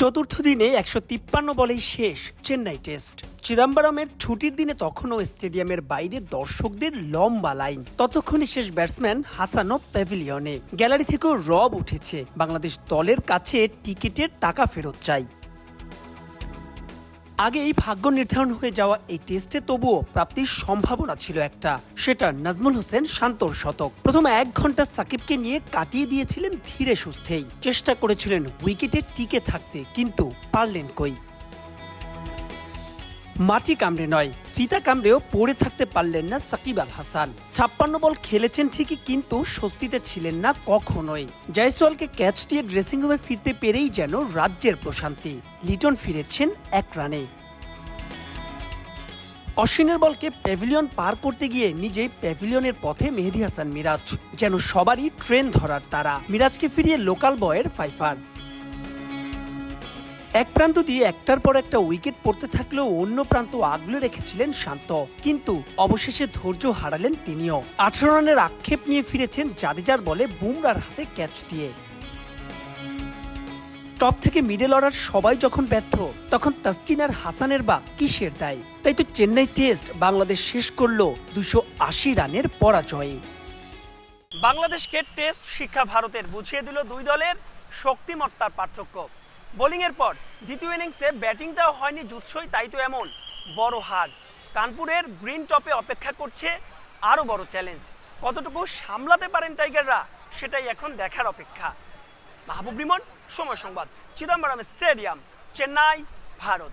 চতুর্থ দিনে একশো তিপ্পান্ন বলেই শেষ চেন্নাই টেস্ট। চিদাম্বরমের ছুটির দিনে তখনও স্টেডিয়ামের বাইরে দর্শকদের লম্বা লাইন। ততক্ষণে শেষ ব্যাটসম্যান হাসানো প্যাভিলিয়নে। গ্যালারি থেকেও রব উঠেছে। বাংলাদেশ দলের কাছে টিকিটের টাকা ফেরত চাই। আগেই ভাগ্য নির্ধারণ হয়ে যাওয়া এই টেস্টে তবুও প্রাপ্তির সম্ভাবনা ছিল একটা। সেটা নাজমুল হোসেন শান্তর শতক। প্রথম এক ঘণ্টা সাকিবকে নিয়ে কাটিয়ে দিয়েছিলেন ধীরে সুস্থেই। চেষ্টা করেছিলেন উইকেটে টিকে থাকতে, কিন্তু পারলেন কই? মাটি কামড়ে নয়। ফিতা কামড়েও পড়ে থাকতে পারলেন না সাকিব আল হাসান। ছাপ্পান্ন বল খেলেছেন ঠিকই, কিন্তু স্বস্তিতে ছিলেন না কখনোই। জয়সওয়ালকে ক্যাচ দিয়ে ড্রেসিং রুমে ফিরতে পেরেই যেন রাজ্যের প্রশান্তি। লিটন ফিরেছেন এক রানে। অশ্বিনের বলকে প্যাভিলিয়ন পার করতে গিয়ে নিজেই প্যাভিলিয়নের পথে মেহেদি হাসান মিরাজ, যেন সবারই ট্রেন ধরার তারা। মিরাজকে ফিরিয়ে লোকাল বয়ের ফাইফার। এক প্রান্ত দিয়ে একটার পর একটা উইকেট পড়তে থাকলেও অন্য প্রান্ত আগলে রেখেছিলেন শান্ত। কিন্তু অবশেষে ধৈর্য হারালেন তিনিও। আঠারো রানের আক্ষেপ নিয়ে ফিরেছেন জাদেজার বলে বুমরার হাতে ক্যাচ দিয়ে। টপ থেকে মিডল অর্ডার সবাই যখন ব্যর্থ, তখন তাসকিন আর হাসানের বা কিসের দায়? তাই তো চেন্নাই টেস্ট বাংলাদেশ শেষ করল দুশো আশি রানের পরাজয়ে। বাংলাদেশকে টেস্ট শিক্ষা ভারতের বুঝিয়ে দিল দুই দলের শক্তিমত্তার পার্থক্য। বোলিংয়ের পর দ্বিতীয় ইনিংসে ব্যাটিংটাও হয়নি জুৎসই, তাই তো এমন বড় হাত। কানপুরের গ্রিন টপে অপেক্ষা করছে আরও বড় চ্যালেঞ্জ। কতটুকু সামলাতে পারেন টাইগাররা, সেটাই এখন দেখার অপেক্ষা। মাহবুব রিমন, সময় সংবাদ, চিদম্বরম স্টেডিয়াম, চেন্নাই, ভারত।